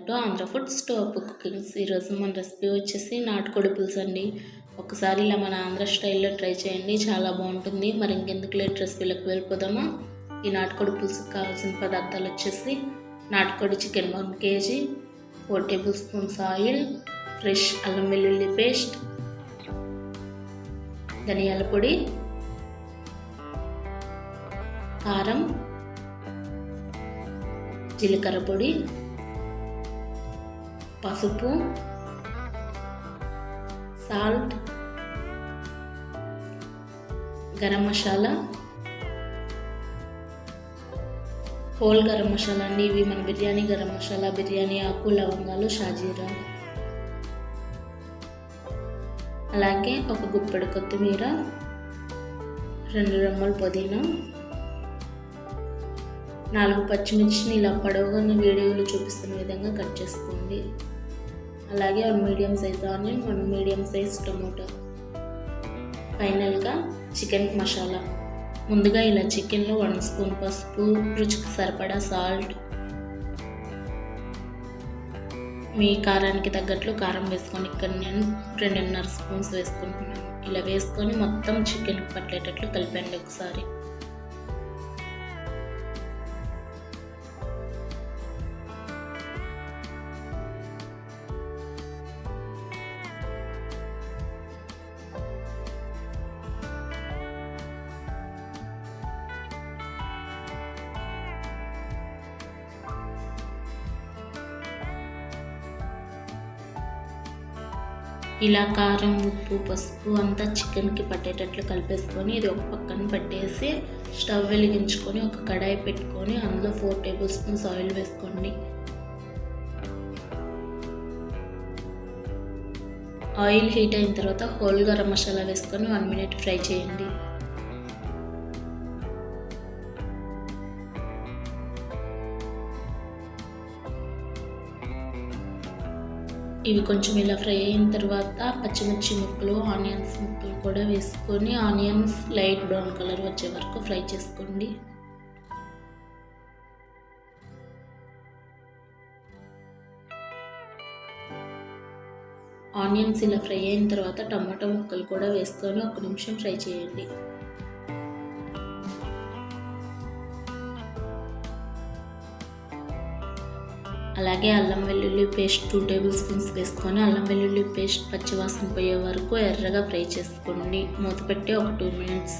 Back to Andhra food store cookings ఈరోజు మన recipe వచ్చేసి నాటుకోడి పులుసు అండి. ఒకసారి ఇలా మన ఆంధ్ర స్టైల్లో ట్రై చేయండి చాలా బాగుంటుంది. మరి ఇంకెందుకు లేట్ రెసిపీలకు వెళ్ళిపోదామా? ఈ నాటుకోడి పులుసుకు కావాల్సిన పదార్థాలు వచ్చేసి నాటుకోడి chicken one KG four tablespoons oil fresh అల్లం వెల్లుల్లి పేస్ట్ ధనియాల పొడి కారం జీలకర్ర పొడి పసుపు సాల్ట్ గరం మసాలా. హోల్ గరం మసాలా అండి. ఇవి మన బిర్యానీ గరం మసాలా బిర్యానీ ఆకు లవంగాలు షాజీరా. అలాగే ఒక గుప్పెడు కొత్తిమీర రెండు రెమ్మల పుదీనా నాలుగు పచ్చిమిర్చిని ఇలా పొడవుగా వీడియోలో చూపిస్తున్న విధంగా కట్ చేసుకోండి. అలాగే one medium size onion one medium size tomato. ఫైనల్గా చికెన్ మసాలా. ముందుగా ఇలా చికెన్లో వన్ స్పూన్ పసుపు రుచికి సరిపడా సాల్ట్. మీ కారానికి తగ్గట్లు కారం వేసుకొని ఇక్కడ నేను రెండున్నర స్పూన్స్ వేసుకుంటున్నాను. ఇలా వేసుకొని మొత్తం చికెన్ పట్టేటట్లు కలిపండి ఒకసారి. ఇలా కారం ఉప్పు పసుపు అంతా చికెన్కి పట్టేటట్లు కలిపేసుకొని ఇది ఒక పక్కన పెట్టేసి స్టవ్ వెలిగించుకొని ఒక కడాయి పెట్టుకొని అందులో ఫోర్ టేబుల్ స్పూన్స్ ఆయిల్ వేసుకోండి. ఆయిల్ హీట్ అయిన తర్వాత హోల్ గరం మసాలా వేసుకొని వన్ మినిట్ ఫ్రై చేయండి. ఇవి కొంచెం ఇలా ఫ్రై అయిన తర్వాత పచ్చిమిర్చి ముక్కలు ఆనియన్స్ ముక్కలు కూడా వేసుకొని ఆనియన్స్ లైట్ బ్రౌన్ కలర్ వచ్చే వరకు ఫ్రై చేసుకోండి. ఆనియన్స్ ఇలా ఫ్రై అయిన తర్వాత టమాటో ముక్కలు కూడా వేసుకొని ఒక నిమిషం ఫ్రై చేయండి. అలాగే అల్లం వెల్లుల్లి పేస్ట్ టూ టేబుల్ స్పూన్స్ వేసుకొని అల్లం వెల్లుల్లి పేస్ట్ పచ్చివాసన పోయే వరకు ఎర్రగా ఫ్రై చేసుకోండి. మూత పెట్టి ఒక టూ మినిట్స్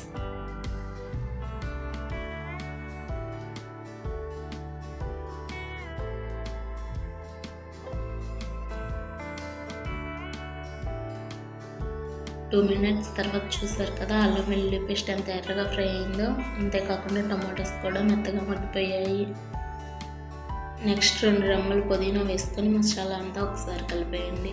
టూ మినిట్స్ తర్వాత చూసారు కదా అల్లం వెల్లుల్లి పేస్ట్ ఎంత ఎర్రగా ఫ్రై అయిందో. అంతేకాకుండా టమాటోస్ కూడా మెత్తగా మట్టిపోయాయి నెక్స్ట్ రెండు రెమ్మలు పుదీనా వేసుకొని మసాలా అంతా ఒకసారి కలిపేయండి.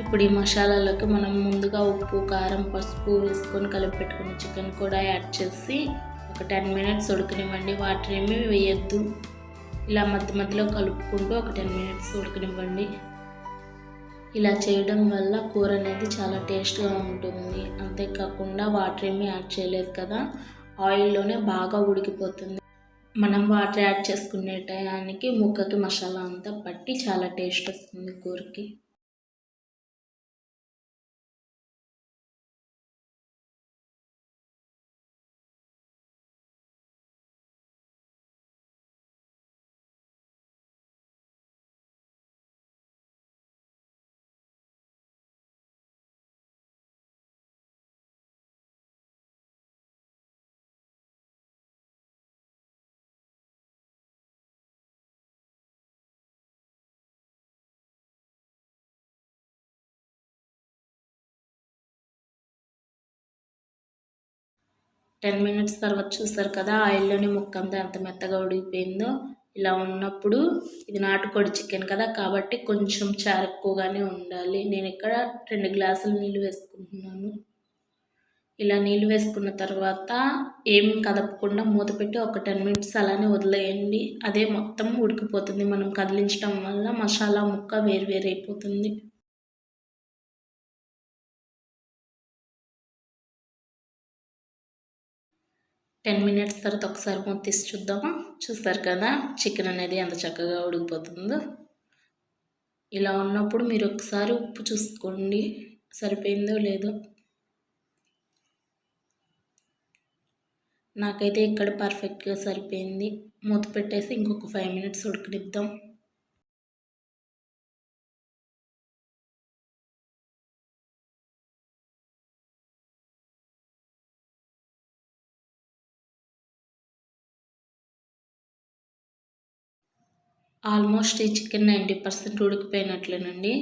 ఇప్పుడు ఈ మసాలాలోకి మనం ముందుగా ఉప్పు కారం పసుపు వేసుకొని కలిపి పెట్టుకున్న చికెన్ కూడా యాడ్ చేసి ఒక టెన్ మినిట్స్ ఉడకనివ్వండి. వాటర్ ఏమీ వేయద్దు. ఇలా మధ్య మధ్యలో కలుపుకుంటూ ఒక టెన్ మినిట్స్ ఉడకనివ్వండి. ఇలా చేయడం వల్ల కూర అనేది చాలా టేస్ట్గా ఉంటుంది. అంతేకాకుండా వాటర్ ఏమీ యాడ్ చేయలేదు కదా. ఆయిల్లోనే బాగా ఉడికిపోతుంది. మనం వాటర్ యాడ్ చేసుకునే టయానికి ముక్కకి మసాలా అంతా పట్టి చాలా టేస్ట్ వస్తుంది కూరకి. టెన్ మినిట్స్ తర్వాత చూస్తారు కదా ఆయిల్లోని ముక్క అంతా ఎంత మెత్తగా ఉడికిపోయిందో. ఇలా ఉన్నప్పుడు ఇది నాటుకోడి చికెన్ కదా కాబట్టి కొంచెం చారు ఎక్కువగానే ఉండాలి. నేను ఇక్కడ రెండు గ్లాసులు నీళ్ళు వేసుకుంటున్నాను. ఇలా నీళ్ళు వేసుకున్న తర్వాత ఏం కదపకుండా మూత పెట్టి ఒక టెన్ మినిట్స్ అలానే వదిలేయండి. అదే మొత్తం ఉడికిపోతుంది. మనం కదిలించడం వల్ల మసాలా ముక్క వేరు వేరు అయిపోతుంది. టెన్ మినిట్స్ తర్వాత ఒకసారి మూత తీసి చూద్దామా? చూస్తారు కదా చికెన్ అనేది ఎంత చక్కగా ఉడికిపోతుందో. ఇలా ఉన్నప్పుడు మీరు ఒకసారి ఉప్పు చూసుకోండి. సరిపోయిందో లేదో. నాకైతే ఇక్కడ పర్ఫెక్ట్గా సరిపోయింది. మూత పెట్టేసి ఇంకొక ఫైవ్ మినిట్స్ ఉడకనిద్దాం. ఆల్మోస్ట్ ఈ చికెన్ నైంటీ పర్సెంట్ ఉడికిపోయినట్లేనండి.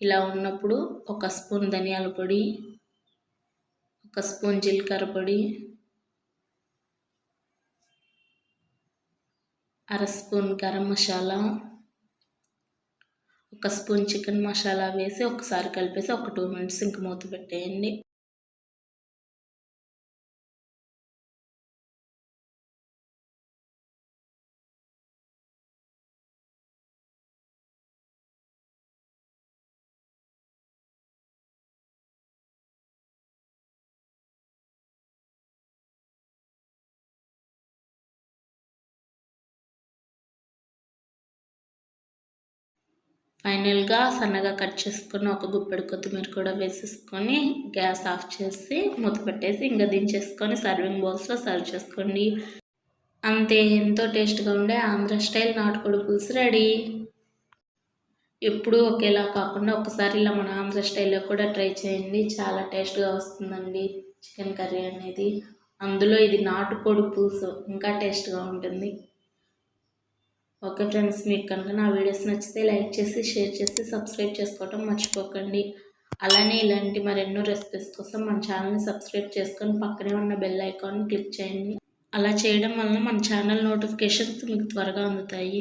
ఇలా ఉన్నప్పుడు ఒక స్పూన్ ధనియాల పొడి ఒక స్పూన్ జీలకర్ర పొడి అర స్పూన్ గరం మసాలా ఒక స్పూన్ చికెన్ మసాలా వేసి ఒకసారి కలిపేసి ఒక టూ మినిట్స్ ఇంక మూత పెట్టేయండి. ఫైనల్గా సన్నగా కట్ చేసుకుని ఒక గుప్పెడు కొత్తిమీర కూడా వేసేసుకొని గ్యాస్ ఆఫ్ చేసి మూత పెట్టేసి ఇంకా దించేసుకొని సర్వింగ్ బౌల్స్లో సర్వ్ చేసుకోండి. అంతే ఎంతో టేస్ట్గా ఉండే ఆంధ్ర స్టైల్ నాటుకోడి పులుసు రెడీ. ఎప్పుడూ ఒకేలా కాకుండా ఒకసారి ఇలా మన ఆంధ్ర స్టైల్లో కూడా ట్రై చేయండి. చాలా టేస్ట్గా వస్తుందండి చికెన్ కర్రీ అనేది. అందులో ఇది నాటుకోడి పులుసు. ఇంకా టేస్ట్గా ఉంటుంది. ఓకే ఫ్రెండ్స్ మీకు కనుక నా వీడియోస్ నచ్చితే లైక్ చేసి షేర్ చేసి సబ్స్క్రైబ్ చేసుకోవటం మర్చిపోకండి. అలానే ఇలాంటి మరెన్నో రెసిపీస్ కోసం మన ఛానల్ని సబ్స్క్రైబ్ చేసుకొని పక్కనే ఉన్న బెల్ ఐకాన్ క్లిక్ చేయండి. అలా చేయడం వలన మన ఛానల్ నోటిఫికేషన్స్ మీకు త్వరగా అందుతాయి.